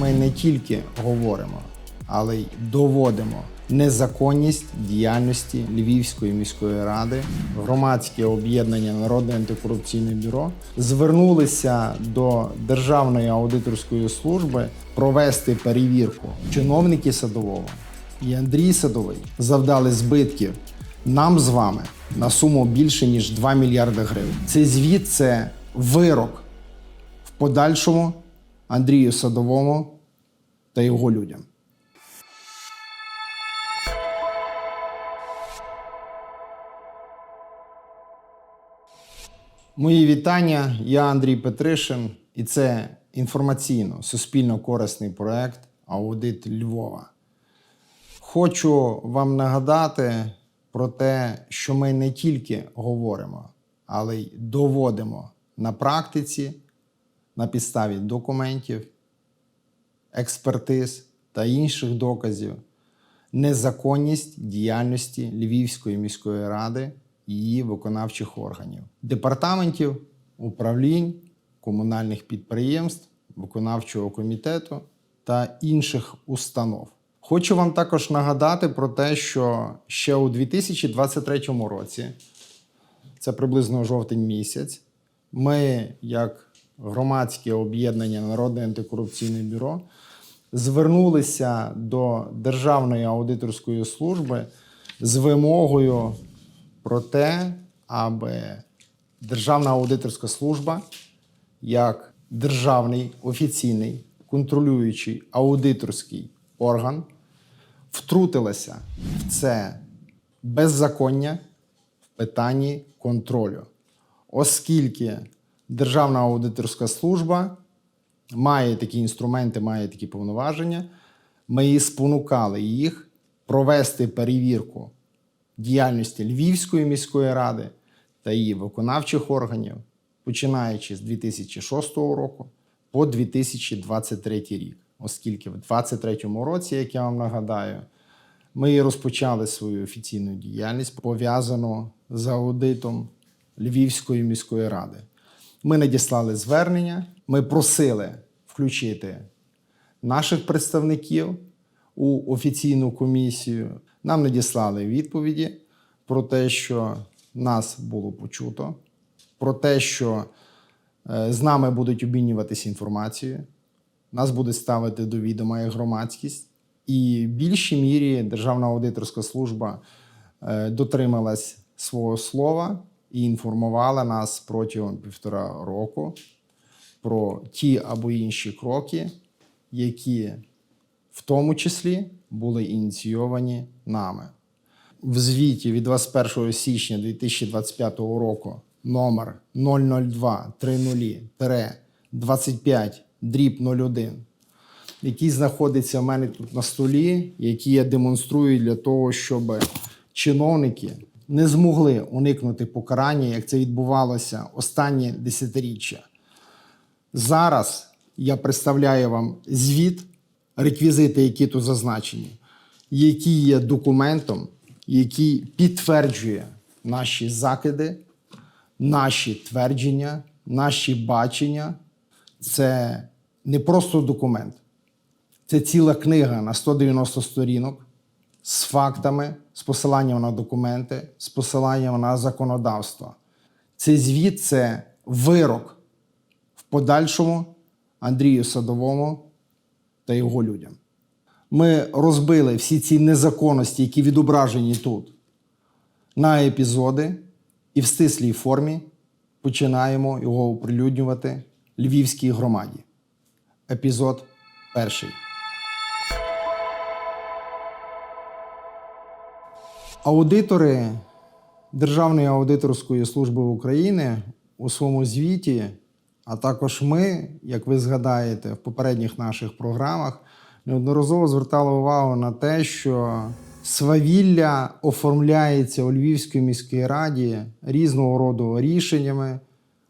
Ми не тільки говоримо, але й доводимо незаконність діяльності Львівської міської ради, громадське об'єднання Народне антикорупційне бюро звернулися до Державної аудиторської служби провести перевірку. Чиновники садового і Андрій Садовий завдали збитків нам з вами на суму більше ніж 2 мільярди гривень. Цей звіт це вирок в подальшому Андрію Садовому та його людям. Мої вітання. Я Андрій Петришин, і це інформаційно суспільно корисний проект Аудит Львова. Хочу вам нагадати про те, що ми не тільки говоримо, але й доводимо на практиці на підставі документів, експертиз та інших доказів незаконність діяльності Львівської міської ради і її виконавчих органів, департаментів, управлінь, комунальних підприємств, виконавчого комітету та інших установ. Хочу вам також нагадати про те, що ще у 2023 році, це приблизно жовтень місяць, ми, як громадське об'єднання Народне антикорупційне бюро, звернулися до Державної аудиторської служби з вимогою про те, аби Державна аудиторська служба як державний офіційний контролюючий аудиторський орган втрутилася в це беззаконня в питанні контролю, оскільки Державна аудиторська служба має такі інструменти, має такі повноваження, ми і спонукали їх провести перевірку діяльності Львівської міської ради та її виконавчих органів, починаючи з 2006 року по 2023 рік, оскільки в 2023 році, як я вам нагадаю, ми розпочали свою офіційну діяльність, пов'язану з аудитом Львівської міської ради. Ми надіслали звернення, ми просили включити наших представників у офіційну комісію. Нам надіслали відповіді про те, що нас було почуто, про те, що е, з нами будуть обмінюватися інформацією, нас буде ставити до відома як громадськість. І в більшій мірі Державна аудиторська служба е, дотрималась свого слова і інформувала нас протягом півтора року про ті або інші кроки, які в тому числі були ініційовані нами. В звіті від 21 січня 2025 року номер 002 25 дріб 01, який знаходиться в мене тут на столі, який я демонструю для того, щоб чиновники не змогли уникнути покарання, як це відбувалося останні десятиріччя. Зараз я представляю вам звіт, реквізити, які тут зазначені, які є документом, який підтверджує наші закиди, наші твердження, наші бачення. Це не просто документ, це ціла книга на 190 сторінок з фактами, з посиланням на документи, з посиланням на законодавство. Цей звіт це вирок в подальшому Андрію Садовому та його людям. Ми розбили всі ці незаконності, які відображені тут, на епізоди, і в стислій формі починаємо його оприлюднювати Львівській громаді. Епізод перший. Аудитори Державної аудиторської служби України у своєму звіті, а також ми, як ви згадаєте, в попередніх наших програмах неодноразово звертали увагу на те, що свавілля оформляється у Львівській міській раді різного роду рішеннями,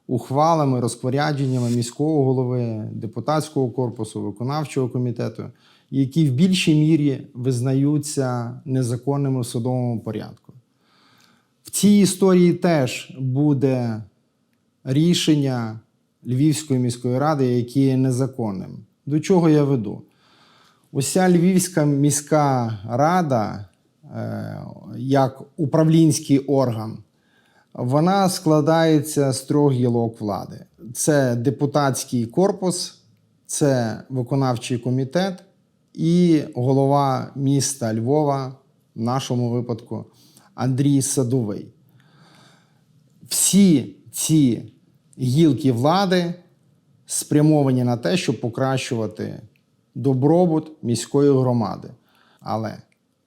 ухвалами, розпорядженнями міського голови, депутатського корпусу, виконавчого комітету, які в більшій мірі визнаються незаконними в судовому порядку. В цій історії теж буде рішення Львівської міської ради, яке є незаконним. До чого я веду? Уся Львівська міська рада, е, як управлінський орган, вона складається з трьох гілок влади: це депутатський корпус, це виконавчий комітет і голова міста Львова, в нашому випадку Андрій Садовий. Всі ці гілки влади спрямовані на те, щоб покращувати добробут міської громади. Але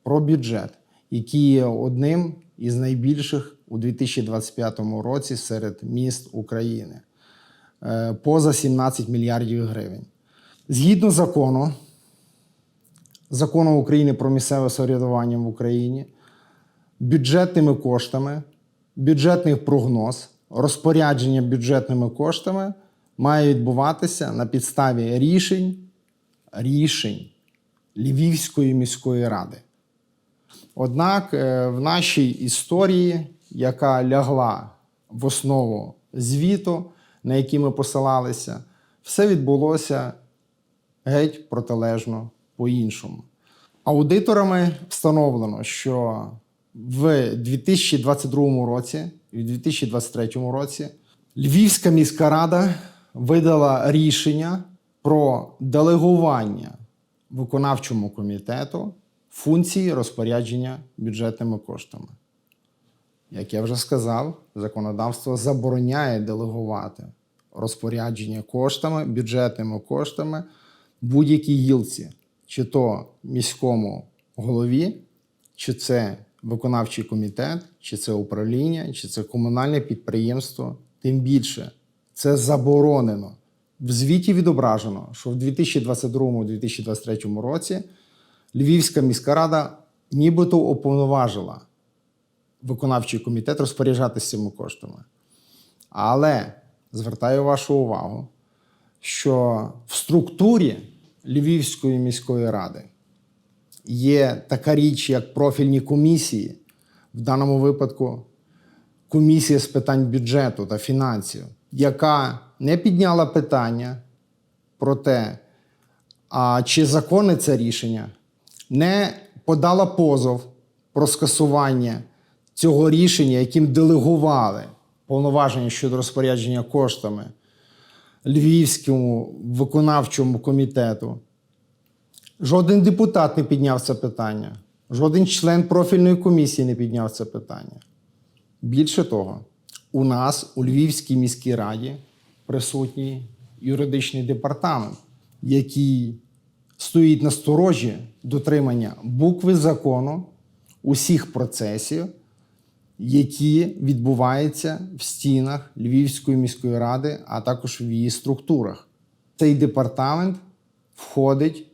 про бюджет, який є одним із найбільших у 2025 році серед міст України, е, поза 17 мільярдів гривень. Згідно закону, закону України про місцеве самоврядування в Україні, бюджетними коштами, бюджетний прогноз, розпорядження бюджетними коштами має відбуватися на підставі рішень, рішень Львівської міської ради. Однак е, в нашій історії, яка лягла в основу звіту, на який ми посилалися, все відбулося геть протилежно по-іншому. Аудиторами встановлено, що в 2022 році і в 2023 році Львівська міська рада видала рішення про делегування виконавчому комітету функції розпорядження бюджетними коштами. Як я вже сказав, законодавство забороняє делегувати розпорядження коштами, бюджетними коштами будь-якій гілці, чи то міському голові, чи це виконавчий комітет, чи це управління, чи це комунальне підприємство. Тим більше це заборонено. В звіті відображено, що в 2022-2023 році Львівська міська рада нібито уповноважила виконавчий комітет розпоряджатися цими коштами. Але звертаю вашу увагу, що в структурі Львівської міської ради. Є така річ, як профільні комісії, в даному випадку комісія з питань бюджету та фінансів, яка не підняла питання про те, а чи законне це рішення, не подала позов про скасування цього рішення, яким делегували повноваження щодо розпорядження коштами Львівському виконавчому комітету. Жоден депутат не підняв це питання, жоден член профільної комісії не підняв це питання. Більше того, у нас у Львівській міській раді присутній юридичний департамент, який стоїть на сторожі дотримання букви закону усіх процесів, які відбуваються в стінах Львівської міської ради, а також в її структурах. Цей департамент входить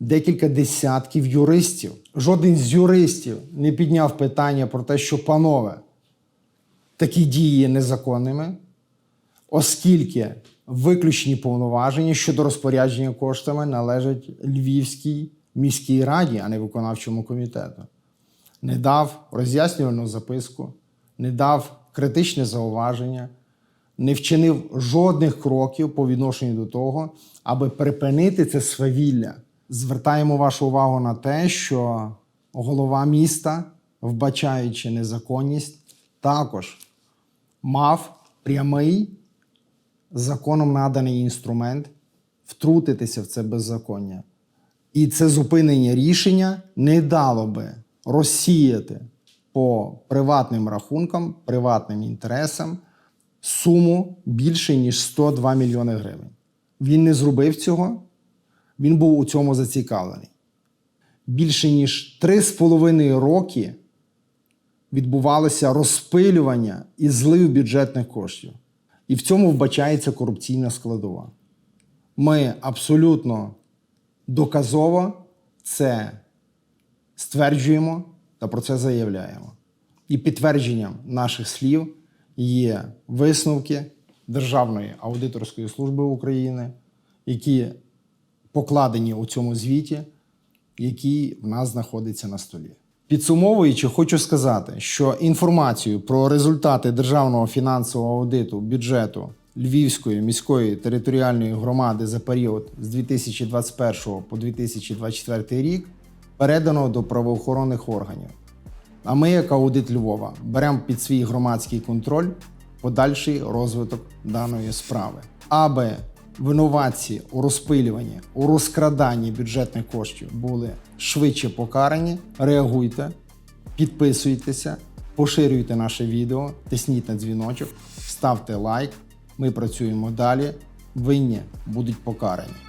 декілька десятків юристів. Жоден з юристів не підняв питання про те, що, панове, такі дії є незаконними, оскільки виключні повноваження щодо розпорядження коштами належать Львівській міській раді, а не виконавчому комітету. Не дав роз'яснювальну записку, не дав критичне зауваження, не вчинив жодних кроків по відношенню до того, аби припинити це свавілля. Звертаємо вашу увагу на те, що голова міста, вбачаючи незаконність, також мав прямий законом наданий інструмент втрутитися в це беззаконня. І це зупинення рішення не дало би розсіяти по приватним рахункам, приватним інтересам суму більше ніж 102 мільйони гривень. Він не зробив цього, він був у цьому зацікавлений. Більше ніж 3,5 роки відбувалося розпилювання і злив бюджетних коштів. І в цьому вбачається корупційна складова. Ми абсолютно доказово це стверджуємо та про це заявляємо. І підтвердженням наших слів є висновки Державної аудиторської служби України, які покладені у цьому звіті, який в нас знаходиться на столі. Підсумовуючи, хочу сказати, що інформацію про результати державного фінансового аудиту бюджету Львівської міської територіальної громади за період з 2021 по 2024 рік передано до правоохоронних органів. А ми, як аудит Львова, беремо під свій громадський контроль подальший розвиток даної справи, аби винуватці у розпилюванні, у розкраданні бюджетних коштів були швидше покарані. Реагуйте, підписуйтеся, поширюйте наше відео, тисніть на дзвіночок, ставте лайк. Ми працюємо далі. Винні будуть покарані.